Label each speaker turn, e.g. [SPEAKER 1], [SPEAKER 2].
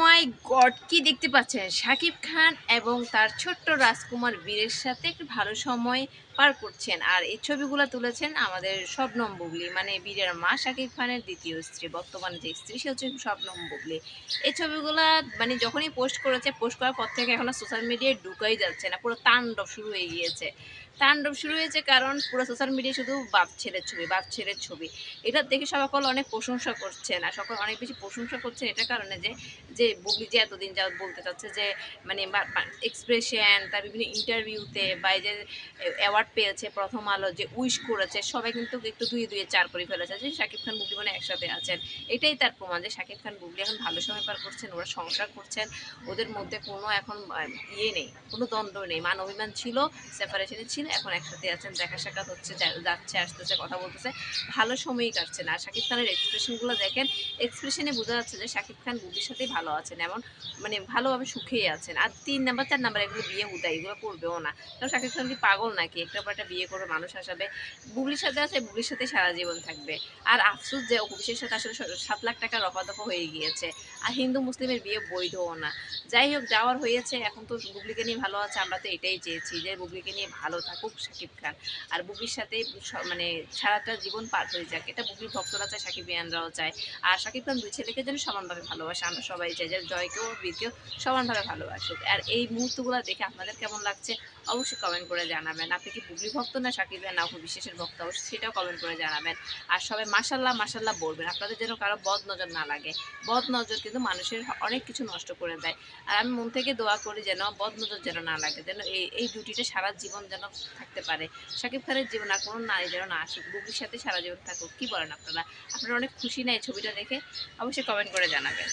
[SPEAKER 1] মাই god, কি দেখতে পাচ্ছেন? শাকিব খান এবং তার ছোট্ট রাজকুমার বীরের সাথে একটু ভালো সময় পার করছেন। আর এই ছবিগুলো তুলেছেন আমাদের শবনম বুবলি মানে বীরের মা শাকিব খানের দ্বিতীয় স্ত্রী, বর্তমানে যে স্ত্রী সে হচ্ছে শবনম বুবলি। এই ছবিগুলা মানে যখনই পোস্ট করেছে পোস্ট করার পর থেকে এখন সোশ্যাল মিডিয়ায় ঢুকাই যাচ্ছে না, পুরো তাণ্ডব শুরু হয়ে গিয়েছে। তাণ্ডব শুরু হয়েছে কারণ পুরো সোশ্যাল মিডিয়ায় শুধু বাপ ছেলের ছবি, বাপ ছেলের ছবি। এটা দেখে সকল অনেক প্রশংসা করছেন, আর সকল অনেক বেশি প্রশংসা করছেন এটা কারণে যে যে বুবলি যে এতদিন যা বলতে চাচ্ছে যে মানে এক্সপ্রেশন তার বিভিন্ন ইন্টারভিউতে বা এই যে অ্যাওয়ার্ড পেয়েছে, প্রথম আলো যে উইশ করেছে, সবাই কিন্তু একটু দুয়ে দুয়ে চার করে ফেলেছে যে শাকিব খান, বুবলি মানে একসাথে আছেন। এটাই তার প্রমাণ যে শাকিব খান, বুবলি এখন ভালো সময় পার করছেন, ওরা সংসার করছেন, ওদের মধ্যে কোনো এখন ইয়ে নেই, কোনো দ্বন্দ্ব নেই। মান অভিমান ছিল সেপারেশনে ছিল, এখন একসাথে আছেন, দেখা সাক্ষাৎ হচ্ছে যাচ্ছে, আসতেছে, কথা বলতেছে, ভালো সময়ই কাটছে না। আর শাকিব খানের এক্সপ্রেশনগুলো দেখেন এক্সপ্রেশনে বোঝা যাচ্ছে যে শাকিব খান, বুবলির সাথেই ভালো আছেন, এমন মানে ভালোভাবে সুখেই আছেন। আর তিন নাম্বার, চার নাম্বার এগুলো বিয়ে উদায় এগুলো করবেও না। কারণ শাকিব খান কি পাগল নাকি? একটা পর একটা বিয়ে করে মানুষ আসাবে বুবলির সাথে আছে, বুবলির সাথে সারা জীবন থাকবে। আর আফসোস যে অভিষেকের সাথে আসলে সাত লাখ টাকা রফাদফা হয়ে গিয়েছে। আর হিন্দু মুসলিমের বিয়ে বৈধও না। যাই হোক, যাওয়ার হয়েছে, এখন তো বুবলিকে নিয়ে ভালো আছে, আমরা তো এটাই চেয়েছি যে বুবলিকে নিয়ে ভালো থাকুক শাকিব খান। আর বুবলির সাথে মানে সারাটা জীবন পার হয়ে যাক, এটা বুবলির ভক্তরা চায়, সাকিব ইয়ানরাও চায়। আর শাকিব খান দুই ছেলেকে যেন সমানভাবে ভালোবাসে, আমরা সবাই চাই যে জয়কেও বীরকেও সমানভাবে ভালোবাসুক। আর এই মুহূর্তগুলো দেখে আপনাদের কেমন লাগছে, অবশ্যই কমেন্ট করে জানাবেন। আপনি কি বুবলি ভক্ত না সাকিব না বিশেষের ভক্ত? অবশ্যই সেটাও কমেন্ট করে জানাবেন। আর সবাই মাসাল্লাহ মাসাল্লাহ বলবেন, আপনাদের যেন কারও বদ নজর না লাগে। বদ নজর কিন্তু মানুষের অনেক কিছু নষ্ট করে দেয়। আর আমি মন থেকে দোয়া করি যেন বদ নজর যেন না লাগে, যেন এই এই ডিউটিটা সারা জীবন যেন থাকতে পারে। সাকিব খানের জীবন আর কোনো নারী যেন না আসুক, বুবলির সাথে সারা জীবন থাকুক, কি বলেন আপনারা? আপনারা অনেক খুশি না এই ছবিটা দেখে? অবশ্যই কমেন্ট করে জানাবেন।